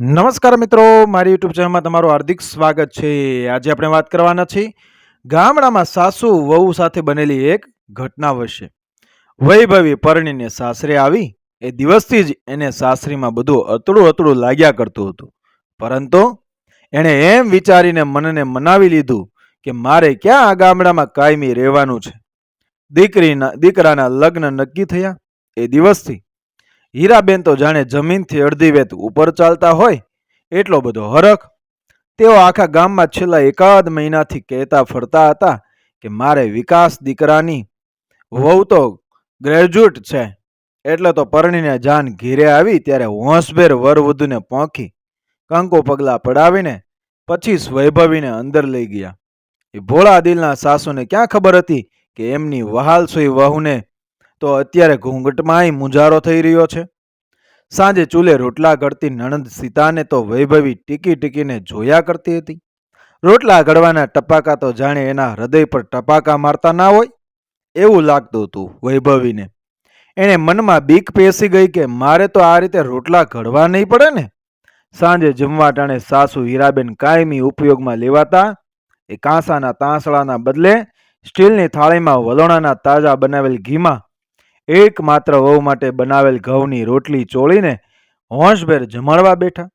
નમસ્કાર મિત્રો, મારી યુટ્યુબ ચેનલમાં તમારું હાર્દિક સ્વાગત છે. આજે આપણે વાત કરવાના છીએ ગામડામાં સાસુ વહુ સાથે બનેલી એક ઘટના વિશે. વૈભવી પરણીને સાસરે આવી, એ દિવસથી જ એને સાસરીમાં બધું અતડું અતડું લાગ્યા કરતું હતું. પરંતુ એણે એમ વિચારીને મનને મનાવી લીધું કે મારે ક્યાં આ ગામડામાં કાયમી રહેવાનું છે? દીકરીના, દીકરાના લગ્ન નક્કી થયા. એ દિવસથી હીરાબેન તો જાણે જમીનથી અડધી વેત ઉપર ચાલતા હોય એટલો બધો હરખ. તેઓ આખા ગામમાં છેલ્લા એકાદ મહિનાથી કહેતા ફરતા હતા કે મારે વિકાસ દીકરાની વહુ તો ગ્રેજ્યુએટ છે. એટલે તો પરણીને જાન ઘીરે આવી ત્યારે હોંશભેર વરવધુને પોંખી, કંકો પગલા પડાવીને પછી વૈભવીને અંદર લઈ ગયા. એ ભોળા દિલના સાસુને ક્યાં ખબર હતી કે એમની વહાલસોઈ વહુને તો અત્યારે ઘૂંઘટમાંય મુંજારો થઈ રહ્યો છે. સાંજે ચૂલે રોટલા ઘડતી નણંદ સીતાને તો વૈભવી ટીકી ટીકીને જોયા કરતી હતી. રોટલા ઘડવાના ટપાકા તો જાણે એના હૃદય પર ટપાકા મારતા ના હોય. એવું લાગતું હતું વૈભવીને. એણે મનમાં બીક પેસી ગઈ કે મારે તો આ રીતે રોટલા ઘડવા નહીં પડે ને? સાંજે જમવા ટાણે સાસુ હીરાબેન કાયમી ઉપયોગમાં લેવાતા એ કાંસાના તાંસળાના બદલે સ્ટીલની થાળીમાં વલોણાના તાજા બનાવેલ ઘીમાં એકમાત્ર વહુ માટે બનાવેલ ઘઉંની રોટલી ચોળીને હોંશભેર જમાડવા બેઠા.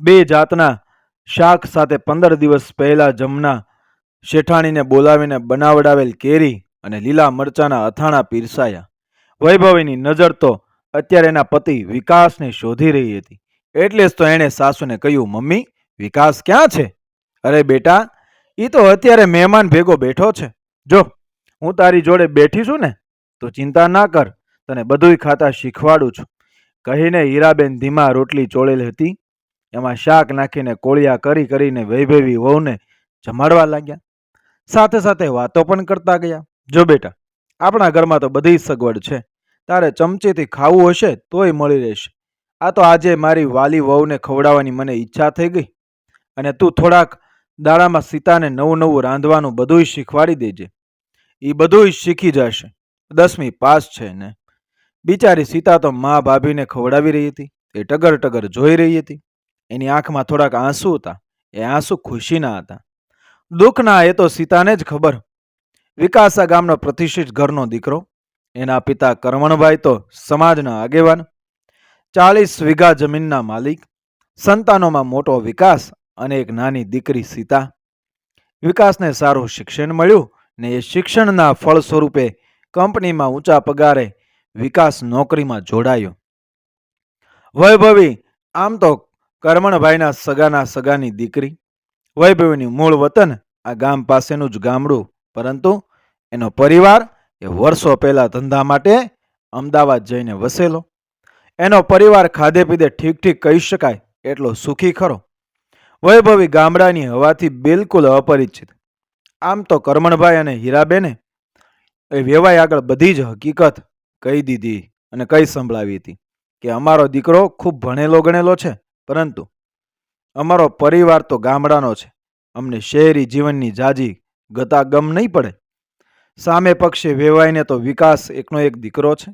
બે જાતના શાક સાથે પંદર દિવસ પહેલા જમના શેઠાણીને બોલાવીને બનાવડાવેલ કેરી અને લીલા મરચાના અથાણા પીરસાયા. વૈભવીની નજર તો અત્યારે એના પતિ વિકાસને શોધી રહી હતી. એટલે જ તો એણે સાસુને કહ્યું, મમ્મી, વિકાસ ક્યાં છે? અરે બેટા એ તો અત્યારે મહેમાન ભેગો બેઠો છે. જો, હું તારી જોડે બેઠી છું ને તો ચિંતા ના કર, તને બધુંય ખાતા શીખવાડું છું. કહીને હીરાબેન ધીમા રોટલી ચોળેલી હતી. એમાં શાક નાખીને કોળિયા કરી કરીને વૈભવી વહુને જમાડવા લાગ્યા. સાથે સાથે વાતો પણ કરતા ગયા. જો બેટા, આપણા ઘરમાં તો બધી સગવડ છે. તારે ચમચીથી ખાવું હશે તોય મળી રહેશે. આ તો આજે મારી વાલી વહુને ખવડાવવાની મને ઈચ્છા થઈ ગઈ. અને તું થોડાક દાડામાં સીતાને નવું નવું રાંધવાનું બધુંય શીખવાડી દેજે. એ બધુંય શીખી જશે. દસમી પાસ છે ને. બિચારી સીતા તો મા ભાભીને ખવડાવી રહી હતી. એ ટગર ટગર જોઈ રહી હતી. એની આંખમાં થોડાક આંસુ હતા. એ આંસુ ખુશીના હતા. દુઃખના એ તો સીતાને જ ખબર. વિકાસા ગામનો પ્રતિષ્ઠિત ઘરનો દીકરો. એના પિતા કરમણભાઈ તો સમાજના આગેવાન. ચાલીસ વીઘા જમીનના માલિક. સંતાનોમાં મોટો વિકાસ અને એક નાની દીકરી સીતા. વિકાસને સારું શિક્ષણ મળ્યું ને એ શિક્ષણના ફળ સ્વરૂપે કંપનીમાં ઊંચા પગારે વિકાસ નોકરીમાં જોડાયો. વૈભવી, આમ તો કરમણભાઈના સગાના સગાની દીકરી. વૈભવીની મૂળ વતન આ ગામ પાસેનું જ ગામડું, પરંતુ એનો પરિવાર એ વર્ષો પહેલા ધંધા માટે અમદાવાદ જઈને વસેલો. એનો પરિવાર ખાધે પીધે ઠીક ઠીક કહી શકાય એટલો સુખી ખરો. વૈભવી ગામડાની હવાથી બિલકુલ અપરિચિત. આમ તો કરમણભાઈ અને હીરાબેને એ વેવાય આગળ બધી જ હકીકત કહી દીધી અને કઈ સંભળાવી હતી કે અમારો દીકરો ખૂબ ભણેલો ગણેલો છે, પરંતુ અમારો પરિવાર તો ગામડાનો છે. અમને શહેરી જીવનની જાજી ગતા ગમ નહીં પડે. સામે પક્ષે વેવાઈને તો વિકાસ એકનો એક દીકરો છે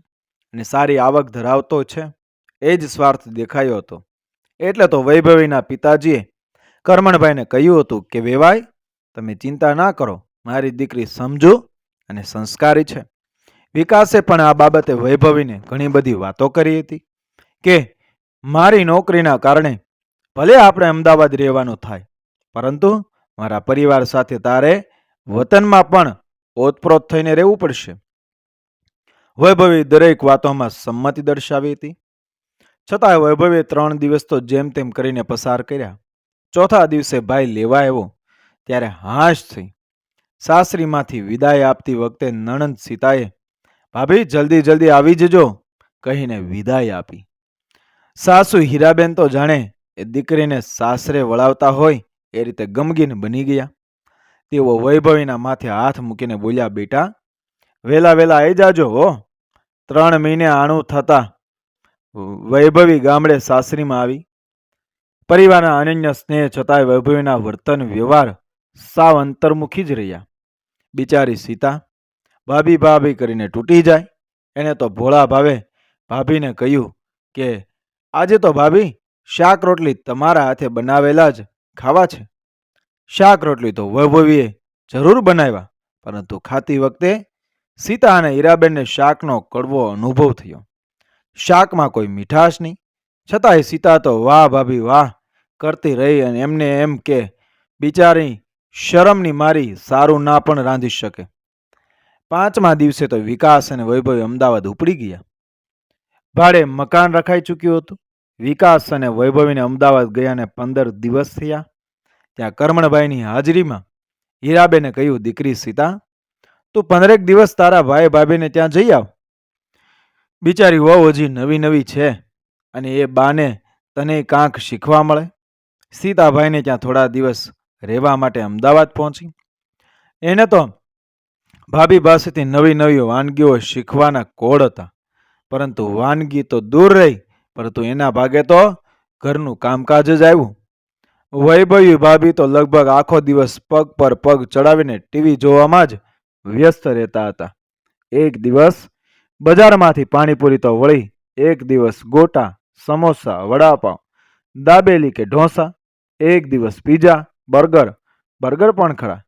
અને સારી આવક ધરાવતો છે, એ જ સ્વાર્થ દેખાયો હતો. એટલે તો વૈભવીના પિતાજીએ કરમણભાઈને કહ્યું હતું કે વેવાય તમે ચિંતા ના કરો. મારી દીકરી સમજુ અને સંસ્કારી છે. વિકાસે પણ આ બાબતે વૈભવીને ઘણી બધી વાતો કરી હતી કે મારી નોકરીના કારણે ભલે આપણે અમદાવાદ રહેવાનું થાય, પરંતુ મારા પરિવાર સાથે તારે વતનમાં પણ ઓતપ્રોત થઈને રહેવું પડશે. વૈભવી દરેક વાતોમાં સંમતિ દર્શાવી હતી. છતાંય વૈભવે ત્રણ દિવસ તો જેમ તેમ કરીને પસાર કર્યા. ચોથા દિવસે ભાઈ લેવા આવ્યો, ત્યારે હાશ થઈ સાસરીમાંથી વિદાય આપતી વખતે નણંદ સીતાએ, ભાભી, જલ્દી જલ્દી આવી જજો, કહીને વિદાય આપી. સાસુ હીરાબેન તો જાણે એ દીકરીને સાસરે વળાવતા હોય એ રીતે ગમગીન બની ગયા. તેઓ વૈભવીના માથે હાથ મૂકીને બોલ્યા, બેટા વેલા વેલા આવી જાજો હો. ત્રણ મહિને આણું થતા વૈભવી ગામડે સાસરીમાં આવી. પરિવારના અનન્ય સ્નેહ છતાંય વૈભવીના વર્તન વ્યવહાર સાવ અંતર્મુખી જ રહ્યા. બિચારી સીતા ભાભી ભાભી કરીને તૂટી જાય. એને તો ભોળા ભાવે ભાભીને કહ્યું કે, આજે તો ભાભી શાક રોટલી તમારા હાથે બનાવેલા જ ખાવા છે. શાક રોટલી તો વૈભવીએ જરૂર બનાવ્યા, પરંતુ ખાતી વખતે સીતા અને હીરાબેનને શાકનો કડવો અનુભવ થયો. શાકમાં કોઈ મીઠાશ નહીં. છતાંય સીતા તો વાહ ભાભી વાહ કરતી રહી અને એમને એમ કે, બિચારી શરમની મારી સારું ના પણ રાંધી શકે. પાંચમા દિવસે તો વિકાસ અને વૈભવી અમદાવાદ ઉપડી ગયા. ભાડે મકાન રખાઈ ચૂક્યું હતું. વિકાસ અને વૈભવીને અમદાવાદ ગયાને પંદર દિવસ થયા. ત્યાં કર્મણભાઈની હાજરીમાં હીરાબેને કહ્યું, દીકરી સીતા, તું પંદરેક દિવસ તારા ભાઈ ભાભીને ત્યાં જઈ આવ. બિચારી વહુ હજી નવી નવી છે અને એ બાને તને કાંક શીખવા મળે. સીતાભાઈને ત્યાં થોડા દિવસ રહેવા માટે અમદાવાદ પહોંચી. એને તો ભાભી પાસેથી નવી નવી વાનગીઓ શીખવાના કોડ હતા. પરંતુ વાનગી તો દૂર રહી, પરંતુ એના ભાગે તો ઘરનું કામકાજ જ આવ્યું. વૈભવી ભાભી તો લગભગ આખો દિવસ પગ પર પગ ચડાવીને ટીવી જોવામાં જ વ્યસ્ત રહેતા હતા. એક દિવસ બજારમાંથી પાણીપુરી તો વળી, એક દિવસ ગોટા, સમોસા, વડાપાવ, દાબેલી કે ઢોસા, એક દિવસ પીઝા બર્ગર બર્ગર પણ ખરા.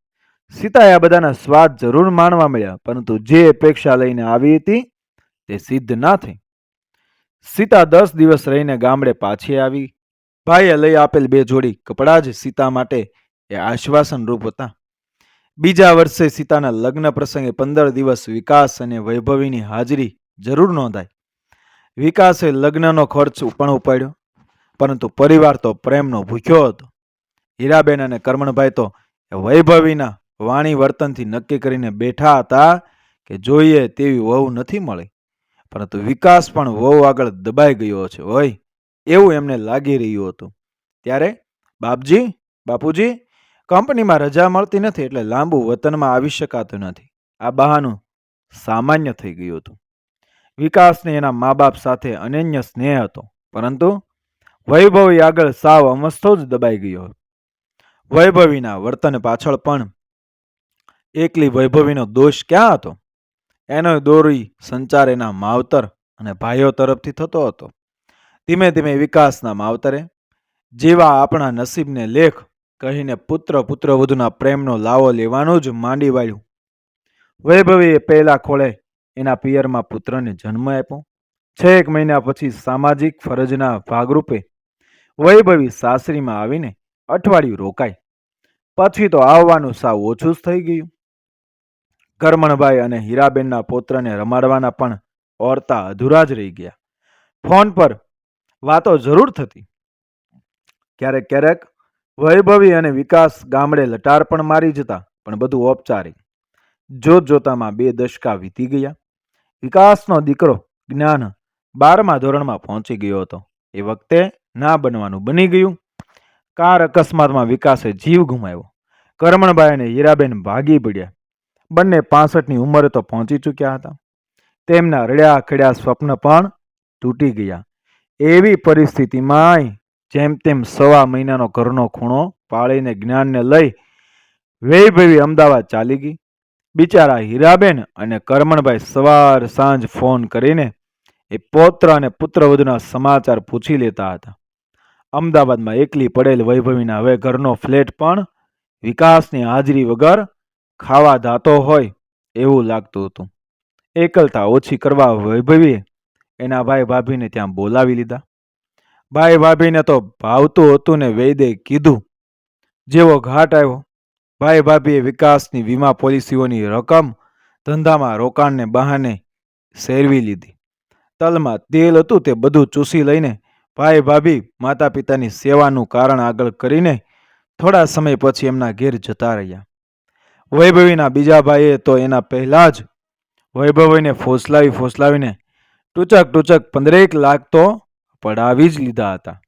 સીતાએ આ બધાના સ્વાદ જરૂર માણવા મળ્યા, પરંતુ જે અપેક્ષા લઈને આવી હતી, તે સિદ્ધ ના થઈ. સીતા દસ દિવસ રહીને ગામડે પાછી આવી. ભાઈએ લઈ આપેલ બે જોડી કપડાં જ સીતા માટે એ આશ્વાસન રૂપ હતા. બીજા વર્ષે સીતાના લગ્ન પ્રસંગે પંદર દિવસ વિકાસ અને વૈભવીની હાજરી જરૂર નોંધાઈ. વિકાસે લગ્નનો ખર્ચ પણ ઉપાડ્યો, પરંતુ પરિવાર તો પ્રેમનો ભૂખ્યો હતો. હીરાબેન અને કર્મણભાઈ તો વૈભવીના વાણી વર્તનથી નક્કી કરીને બેઠા હતા કે જોઈએ તેવી વહુ નથી મળી. પરંતુ વિકાસ પણ વહુ આગળ દબાઈ ગયો છે. હોય એવું એમને લાગી રહ્યું હતું. ત્યારે બાપજી, બાપુજી, કંપનીમાં રજા મળતી નથી એટલે લાંબુ વતનમાં આવી શકાતું નથી. આ બહાનું સામાન્ય થઈ ગયું હતું. વિકાસને એના મા બાપ સાથે અનન્ય સ્નેહ હતો. પરંતુ વૈભવી આગળ સાવ અમસ્તો જ દબાઈ ગયો વૈભવીના વર્તન પાછળ પણ એકલી વૈભવીનો દોષ ક્યાં હતો? એનો દોરી સંચાર એના માવતર અને ભાઈઓ તરફથી થતો હતો. ધીમે ધીમે વિકાસના માવતરે જેવા આપણા નસીબને લેખ કહીને પુત્ર પુત્રવધુના પ્રેમનો લાવો લેવાનું જ માંડી વાળ્યું. વૈભવીએ પહેલા ખોળે એના પિયરમાં પુત્રને જન્મ આપ્યો. છેક મહિના પછી સામાજિક ફરજના ભાગરૂપે વૈભવી સાસરીમાં આવીને અઠવાડિયું રોકાઈ પછી તો આવવાનું સાવ ઓછું જ થઈ ગયું. કરમણભાઈ અને હીરાબેનના પોત્રને રમાડવાના પણ ઓરતા અધૂરા જ રહી ગયા. ફોન પર વાતો જરૂર થતી. ક્યારેક ક્યારેક વૈભવી અને વિકાસ ગામડે લટાર પણ મારી જતા, પણ બધું ઔપચારિક. જોત જોતામાં બે દશકા વીતી ગયા. વિકાસનો દીકરો જ્ઞાન બારમા ધોરણમાં પહોંચી ગયો હતો. એ વખતે ના બનવાનું બની ગયું. કાર અકસ્માતમાં વિકાસે જીવ ગુમાવ્યો. કરમણભાઈ અને હીરાબેન ભાગી પડ્યા. બંને પાસઠની ઉંમરે તો પહોંચી ચૂક્યા હતા. તેમના રડ્યા ખડ્યા સ્વપ્ન પણ તૂટી ગયા. એવી પરિસ્થિતિમાં જેમ તેમ સવા મહિનાનો ઘરનો ખૂણો પાળીને જ્ઞાનને લઈ વૈભવી અમદાવાદ ચાલી ગઈ. બિચારા હીરાબેન અને કરમણભાઈ સવાર સાંજ ફોન કરીને એ પૌત્ર અને પુત્રવધુના સમાચાર પૂછી લેતા હતા. અમદાવાદમાં એકલી પડેલ વૈભવીના હવે ઘરનો ફ્લેટ પણ વિકાસની હાજરી વગર ખાવા ધાતો હોય એવું લાગતું હતું. એકલતા ઓછી કરવા વૈભવીએ એના ભાઈ ભાભીને ત્યાં બોલાવી લીધા. ભાઈ ભાભીને તો ભાવતું હતું ને વૈદે કીધું, જેવો ઘાટ આવ્યો, ભાઈ ભાભીએ વિકાસની વીમા પોલિસીઓની રકમ ધંધામાં રોકાણને બહાને સેરવી લીધી. તલમાં તેલ હતું તે બધું ચૂસી લઈને ભાઈ ભાભી માતા પિતાની સેવાનું કારણ આગળ કરીને થોડા સમય પછી એમના ઘેર જતા રહ્યા. વૈભવીના બીજા ભાઈએ તો એના પહેલાં જ વૈભવીને ફોસલાવી ફોસલાવીને ટૂચક ટૂચક પંદરેક લાખ તો પડાવી જ લીધા હતા.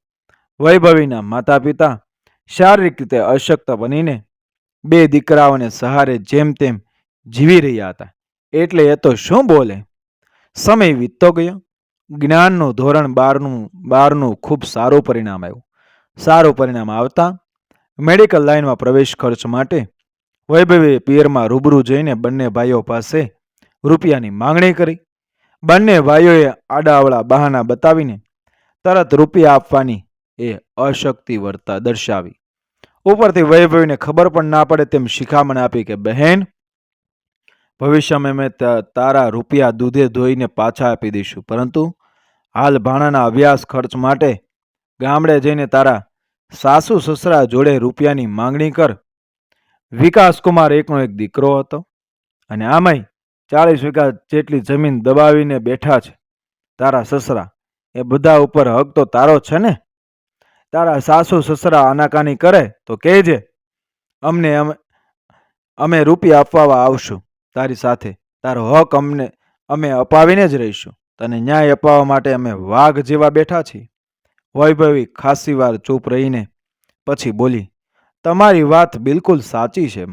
વૈભવીના માતા પિતા શારીરિક રીતે અશક્ત બનીને બે દીકરાઓને સહારે જેમ તેમ જીવી રહ્યા હતા. એટલે એ તો શું બોલે? સમય વીતતો ગયો. જ્ઞાનનું ધોરણ બારનું બારનું ખૂબ સારું પરિણામ આવ્યું. સારું પરિણામ આવતા મેડિકલ લાઇનમાં પ્રવેશ ખર્ચ માટે વૈભવીએ પિયરમાં રૂબરૂ જઈને બંને ભાઈઓ પાસે રૂપિયાની માંગણી કરી. બંને ભાઈઓએ આડાઅવળા બહાના બતાવીને તરત રૂપિયા આપવાની એ અશક્તિ વર્તા દર્શાવી. ઉપરથી વૈભવીને ખબર પણ ના પડે તેમ શિખામણ આપી કે, બહેન ભવિષ્યમાં મેં તારા રૂપિયા દૂધે ધોઈને પાછા આપી દઈશું. પરંતુ હાલ ભાણાના અભ્યાસ ખર્ચ માટે ગામડે જઈને તારા સાસુ સસરા જોડે રૂપિયાની માંગણી કર. વિકાસકુમાર એકનો એક દીકરો હતો અને આમાંય ચાલીસ વીઘા જેટલી જમીન દબાવીને બેઠા છે. તારા સસરા એ બધા ઉપર હક તો તારો છે ને? તારા સાસુ સસરા આનાકાની કરે તો કહેજે અમને અમે અમે રૂપિયા આપવા આવશું. તારી સાથે. તારો હક અમને, અમે અપાવીને જ રહીશું. તને ન્યાય અપાવવા માટે અમે વાઘ જેવા બેઠા છીએ. વૈભવી ખાસી વાર ચૂપ રહીને પછી બોલી, તમારી વાત બિલકુલ સાચી છે,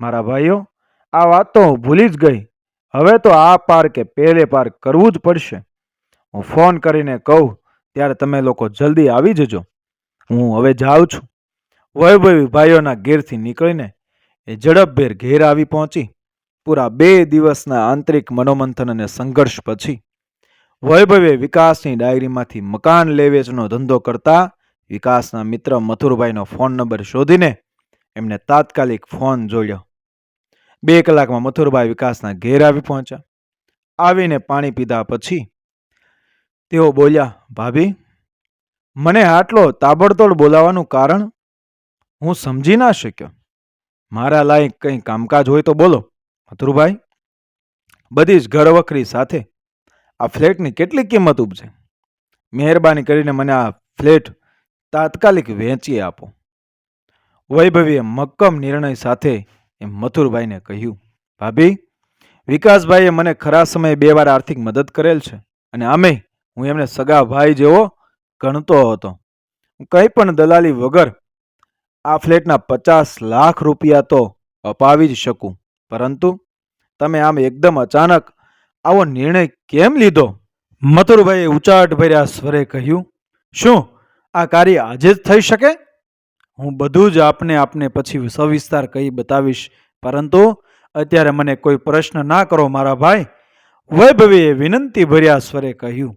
મારા ભાઈઓ. આ વાત તો હું ભૂલી જ ગઈ. હવે તો આ પાર કે પેલે પાર કરવું જ પડશે. હું ફોન કરીને કહું, ત્યારે તમે લોકો જલ્દી આવી જજો. હું હવે જાઉં છું. વૈભવી ભાઈઓના ઘેરથી નીકળીને એ ઝડપભેર ઘેર આવી પહોંચી. પૂરા બે દિવસના આંતરિક મનોમંથન અને સંઘર્ષ પછી વૈભવે વિકાસની ડાયરીમાંથી મકાન લેવેચનો ધંધો કરતા વિકાસના મિત્ર મથુરભાઈનો ફોન નંબર શોધીને એમને તાત્કાલિક ફોન જોડ્યો. બે કલાકમાં મથુરભાઈ વિકાસના ઘેર આવી પહોંચ્યા. આવીને પાણી પીધા પછી તેઓ બોલ્યા, ભાભી, મને આટલો તાબડતોડ બોલાવવાનું કારણ હું સમજી ના શક્યો. મારા લાયક કંઈ કામકાજ હોય તો બોલો. મથુરભાઈ બધી જ ઘરવખરી સાથે આ ફ્લેટની કેટલી કિંમત ઉપજે? મહેરબાની કરીને મને આ ફ્લેટ તાત્કાલિક વેચી આપો. વૈભવીએ મક્કમ નિર્ણય સાથે એ મથુરભાઈને કહ્યું, ભાભી, વિકાસભાઈએ મને ખરા સમયે બે વાર આર્થિક મદદ કરેલ છે અને આમે હું એમને સગા ભાઈ જેવો ગણતો હતો. હું કંઈ પણ દલાલી વગર આ ફ્લેટના પચાસ લાખ રૂપિયા તો અપાવી જ શકું. પરંતુ તમે આમ એકદમ અચાનક આવો નિર્ણય કેમ લીધો? મથુરભાઈએ ઉચાટ ભર્યા સ્વરે કહ્યું, શું આ કાર્ય આજે જ થઈ શકે? હું બધું જ આપને આપને પછી સવિસ્તાર કહી બતાવીશ, પરંતુ અત્યારે મને કોઈ પ્રશ્ન ના કરો મારા ભાઈ. વૈભવીએ વિનંતી ભર્યા સ્વરે કહ્યું,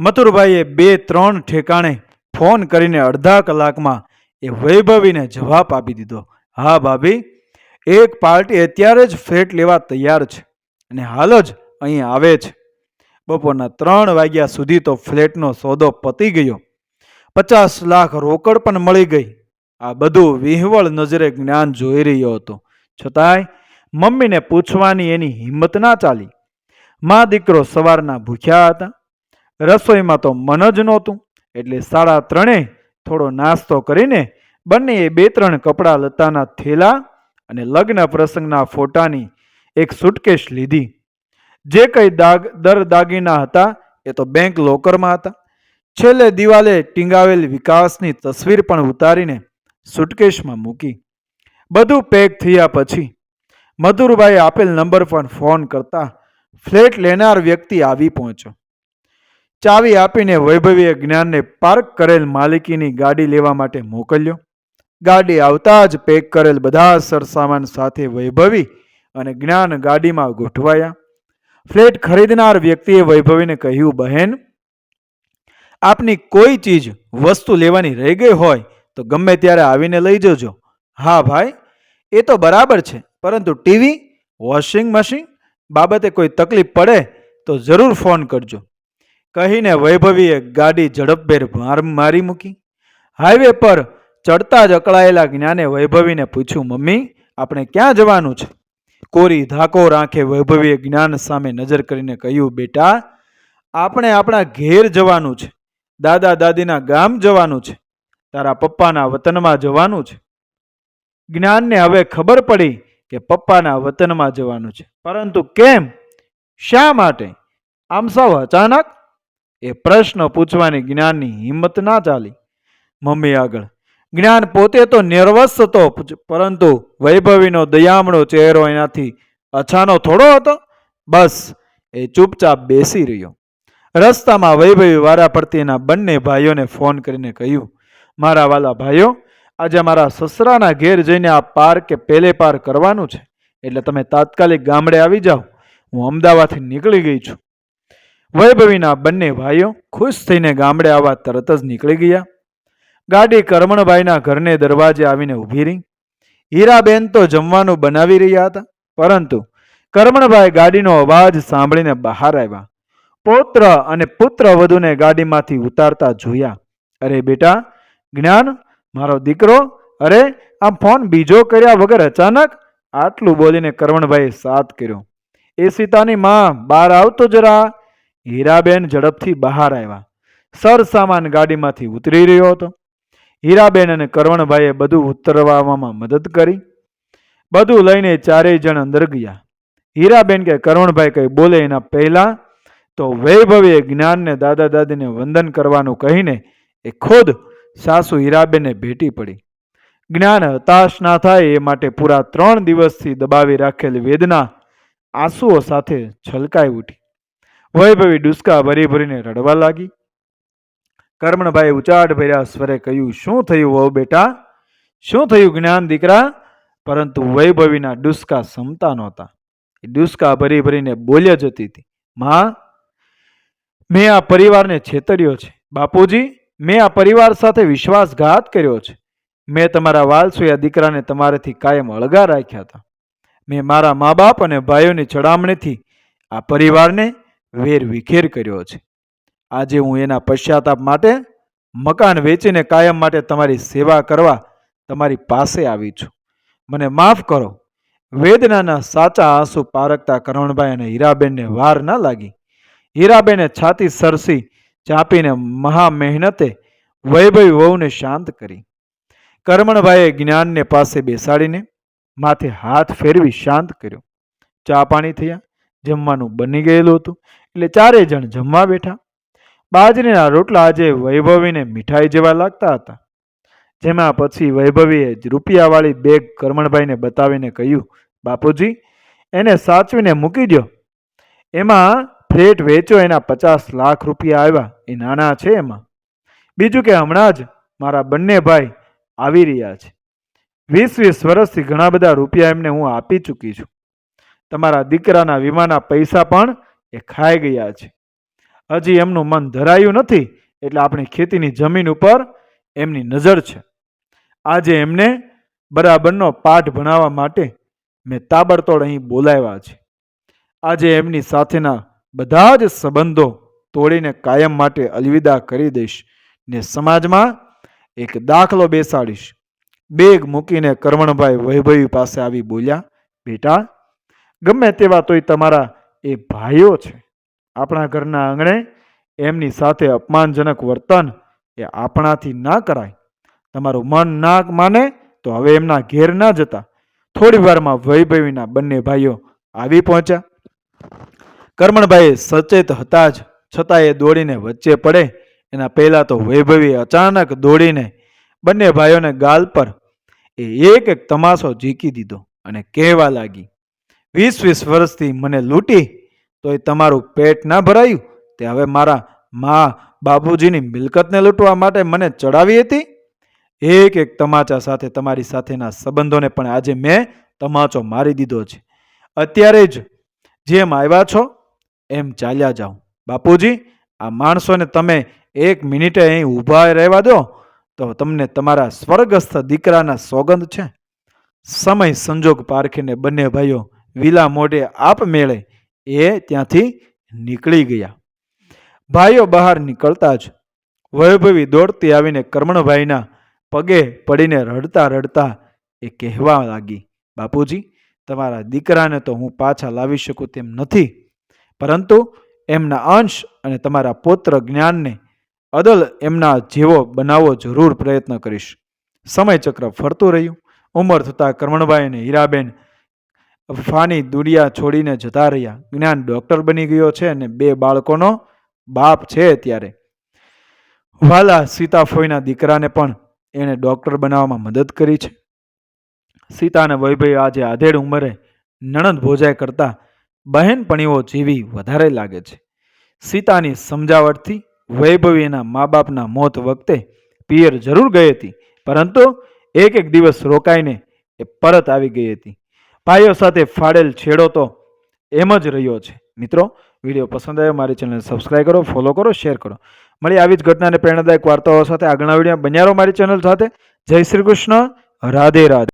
મથુરભાઈએ બે ત્રણ ઠેકાણે ફોન કરીને અડધા કલાકમાં એ વૈભવીને જવાબ આપી દીધો. હા ભાભી એક પાર્ટી અત્યારે જ ફ્લેટ લેવા તૈયાર છે અને હાલ જ અહીં આવે છે. બપોરના ત્રણ વાગ્યા સુધી તો ફ્લેટનો સોદો પતી ગયો. પચાસ લાખ રોકડ પણ મળી ગઈ. આ બધું વિહવળ નજરે જ્ઞાન જોઈ રહ્યો હતો. છતાંય મમ્મીને પૂછવાની એની હિંમત ના ચાલી. મા દીકરો સવારના ભૂખ્યા હતા. રસોઈમાં તો મન જ નહોતું. એટલે સાડા ત્રણે થોડો નાસ્તો કરીને બંનેએ બે ત્રણ કપડાં લતાના થેલા અને લગ્ન પ્રસંગના ફોટાની એક સુટકેશ લીધી. જે કંઈ દાગ, દર દાગીના હતા એ તો બેંક લોકરમાં હતા. છેલ્લે દિવાલે ટીંગાવેલ વિકાસની તસવીર પણ ઉતારીને સુટકેશમાં મૂકી. બધું પેક થયા પછી મધુરભાઈ આપેલ નંબર પર ફોન કરતા ફ્લેટ લેનાર વ્યક્તિ આવી પહોંચ્યો. ચાવી આપીને વૈભવીએ જ્ઞાનને પાર્ક કરેલ માલિકીની ગાડી લેવા માટે મોકલ્યો. ગાડી આવતા જ પેક કરેલ બધા સરસામાન સાથે વૈભવી અને જ્ઞાન ગાડીમાં ગોઠવાયા. ફ્લેટ ખરીદનાર વ્યક્તિએ વૈભવીને કહ્યું, બહેન, આપની કોઈ ચીજ, વસ્તુ લેવાની રહી ગઈ હોય તો ગમે ત્યારે આવીને લઈ જજો. હા ભાઈ, એ તો બરાબર છે, પરંતુ ટીવી, વોશિંગ મશીન બાબતે કોઈ તકલીફ પડે તો જરૂર ફોન કરજો. કહીને વૈભવીએ ગાડી ઝડપભેર માર મારી મૂકી. હાઈવે પર ચડતા જ અકળાયેલા જ્ઞાને વૈભવીને પૂછ્યું, મમ્મી, આપણે ક્યાં જવાનું છે? કોરી ધાકો આંખે વૈભવીએ જ્ઞાન સામે નજર કરીને કહ્યું, બેટા, આપણે આપણા ઘેર જવાનું છે. દાદા દાદીના ગામ જવાનું છે. તારા પપ્પાના વતનમાં જવાનું છે. જ્ઞાનને હવે ખબર પડી કે પપ્પાના વતનમાં જવાનું છે. પરંતુ કેમ? શા માટે? આમ સાવ અચાનક? એ પ્રશ્ન પૂછવાની જ્ઞાનની હિંમત ના ચાલી. મમ્મી આગળ જ્ઞાન પોતે તો નિર્વસ હતો પરંતુ વૈભવીનો દયામણો ચહેરો એનાથી અછાનો થોડો હતો. બસ, એ ચૂપચાપ બેસી રહ્યો. રસ્તામાં વૈભવી વારા પડતી એના બંને ભાઈઓને ફોન કરીને કહ્યું, મારા વાલા ભાઈઓ, આજે મારા સસરાના ઘેર જઈને આ પાર કે પેલે પાર કરવાનું છે. એટલે તમે તાત્કાલિક ગામડે આવી જાઓ. હું અમદાવાદથી નીકળી ગઈ છું. વૈભવીના બંને ભાઈઓ ખુશ થઈને ગામડે આવવા તરત જ નીકળી ગયા. ગાડી કરમણભાઈના ઘરને દરવાજે આવીને ઊભી રહી. હીરાબેન તો જમવાનું બનાવી રહ્યા હતા, પરંતુ કરમણભાઈ ગાડીનો અવાજ સાંભળીને બહાર આવ્યા. પૌત્ર અને પુત્ર વધુને ગાડીમાંથી ઉતારતા જોયા. અરે બેટા, જ્ઞાન, મારો દીકરો, અરે આ ફોન બીજો કર્યા વગર અચાનક આટલું બોલીને કરમણભાઈએ સાથ કર્યો. એ સીતાની માં, બહાર આવતો જરા. હીરાબેન ઝડપથી બહાર આવ્યા. સર સામાન ગાડીમાંથી ઉતરી રહ્યો હતો. હીરાબેન અને કરવણભાઈએ બધું ઉતરવામાં મદદ કરી. બધું લઈને ચારેય જણ અંદર ગયા. હીરાબેન કે કરવણભાઈ કંઈ બોલે એના પહેલાં તો વૈભવીએ જ્ઞાનને દાદા દાદીને વંદન કરવાનું કહીને એ ખુદ સાસુ હીરાબેને ભેટી પડી. જ્ઞાન હતાશ ના થાય એ માટે પૂરા ત્રણ દિવસથી દબાવી રાખેલી વેદના આંસુઓ સાથે છલકાઈ ઉઠી. વૈભવી ડુસકા ભરી ભરીને રડવા લાગી. કર્મણભાઈ ઉચાટ ભર્યા સ્વરે કહ્યું, શું થયું વહુ બેટા? શું થયું જ્ઞાન દીકરા? પરંતુ વૈભવીના ડુસકા સમતા નહોતા. એ ડુસકા ભરી ભરીને બોલ્યા જતી હતી, માં, મેં આ પરિવારને છેતર્યો છે. બાપુજી, મેં આ પરિવાર સાથે વિશ્વાસઘાત કર્યો છે. મેં તમારા વાલસુયા દીકરાને તમારાથી કાયમ અળગા રાખ્યા હતા. મેં મારા મા બાપ અને ભાઈઓની ચડામણીથી આ પરિવારને વેર વિખેર કર્યો છે. આજે હું એના પશ્ચાતાપ માટે મકાન વેચીને કાયમ માટે તમારી સેવા કરવા તમારી પાસે આવી છું. મને માફ કરો. વેદનાના સાચા આંસુ પારકતા કરણભાઈ અને હીરાબેનને વાર ન લાગી. હીરાબેને છાતી સરસી ચાપીને મહા મહેનતે વૈભવી વહુને શાંત કરી. કરમણભાઈએ જ્ઞાનને પાસે બેસાડીને માથે હાથ ફેરવી શાંત કર્યો. ચા પાણી થયા. જમવાનું બની ગયેલું હતું. એટલે ચારેય જણ જમવા બેઠા. બાજરીના રોટલા આજે વૈભવીને મીઠાઈ જેવા લાગતા હતા. જેમાં પછી વૈભવીએ જ રૂપિયાવાળી બેગ કરમણભાઈને બતાવીને કહ્યું, બાપુજી, એને સાચવીને મૂકી દો એમાં ફ્લેટ વેચો એના પચાસ લાખ રૂપિયા આવ્યા, એ નાના છે એમાં. બીજું કે હમણાં જ મારા બંને ભાઈ આવી રહ્યા છે. વીસ વીસ વર્ષથી ઘણા બધા રૂપિયા એમને હું આપી ચૂકી છું. તમારા દીકરાના વીમાના પૈસા પણ એ ખાઈ ગયા છે. હજી એમનું મન ધરાયું નથી, એટલે આપણી ખેતીની જમીન ઉપર એમની નજર છે. આજે એમને બરાબરનો પાઠ ભણાવવા માટે મેં તાબડતોડ અહીં બોલાવ્યા છે. આજે એમની સાથેના બધા જ સંબંધો તોડીને કાયમ માટે અલવિદા કરી દઈશ ને સમાજમાં એક દાખલો બેસાડીશ. બેગ મૂકીને કરમણભાઈ વૈભવી પાસે આવી બોલ્યા, બેટા, ગમે તેવા તોય તમારા એ ભાઈઓ છે. આપણા ઘરના આંગણે એમની સાથે અપમાનજનક વર્તન એ આપણાથી ના કરાય. તમારું મન ના માને તો હવે એમના ઘેર ના જતા. થોડી વારમાં વૈભવીના બંને ભાઈઓ આવી પહોંચ્યા. કરમણભાઈ સચેત હતા જ, છતાં એ દોડીને વચ્ચે પડે. એના પહેલા તો વૈભવી અચાનક દોડીને બંને ભાઈઓને ગાલ પર એ એક એક તમાશો ઝીકી દીધો અને કહેવા લાગી, વીસ વીસ વર્ષથી મને લૂંટી તોય તમારું પેટ ના ભરાયું? તે હવે મારા મા બાપુજીની મિલકતને લૂંટવા માટે મને ચડાવી હતી? એક એક તમાચા સાથે તમારી સાથેના સંબંધોને પણ આજે મેં તમાચો મારી દીધો છે. અત્યારે જ જેમ આવ્યા છો, એમ ચાલ્યા જાઓ. બાપુજી, આ માણસોને તમે એક મિનિટે અહીં ઊભા રહેવા દો, તો તમને તમારા સ્વર્ગસ્થ દીકરાના સોગંદ છે. સમય સંજોગ પારખીને બંને ભાઈઓ વિલા મોઢે આપમેળે એ ત્યાંથી નીકળી ગયા. ભાઈઓ બહાર નીકળતા જ વૈભવી દોડતી આવીને કર્મણભાઈના પગે પડીને રડતા રડતા એ કહેવા લાગી, બાપુજી, તમારા દીકરાને તો હું પાછા લાવી શકું તેમ નથી, પરંતુ એમના અંશ અને તમારા પુત્ર જ્ઞાનને અદલ એમના જેવો બનાવવો જરૂર પ્રયત્ન કરીશ. સમયચક્ર ફરતું રહ્યું. ઉંમર થતાં કર્મણભાઈ અને હીરાબેન ફાની દુનિયા છોડીને જતા રહ્યા. જ્ઞાન ડૉક્ટર બની ગયો છે અને બે બાળકોનો બાપ છે અત્યારે વાલા સીતાફોઈના દીકરાને પણ એણે ડૉક્ટર બનાવવામાં મદદ કરી છે. સીતા અને વૈભવી આજે આધેડ ઉંમરે નણંદ ભોજાય કરતા બહેનપણીઓ જીવી વધારે લાગે છે. સીતાની સમજાવટથી વૈભવી એના મા બાપના મોત વખતે પિયર જરૂર ગઈ હતી, પરંતુ એક એક દિવસ રોકાઈને એ પરત આવી ગઈ હતી. ભાઈઓ સાથે ફાડેલ છેડો તો એમ જ રહ્યો છે. મિત્રો, વીડિયો પસંદ આવ્યો મારી ચેનલ સબસ્ક્રાઈબ કરો ફોલો કરો શેર કરો. મળી આવી જ ઘટના અને પ્રેરણાદાયક વાર્તાઓ સાથે. આગળના વીડિયો બન્યારો મારી ચેનલ સાથે. જય શ્રી કૃષ્ણ. રાધે રાધે.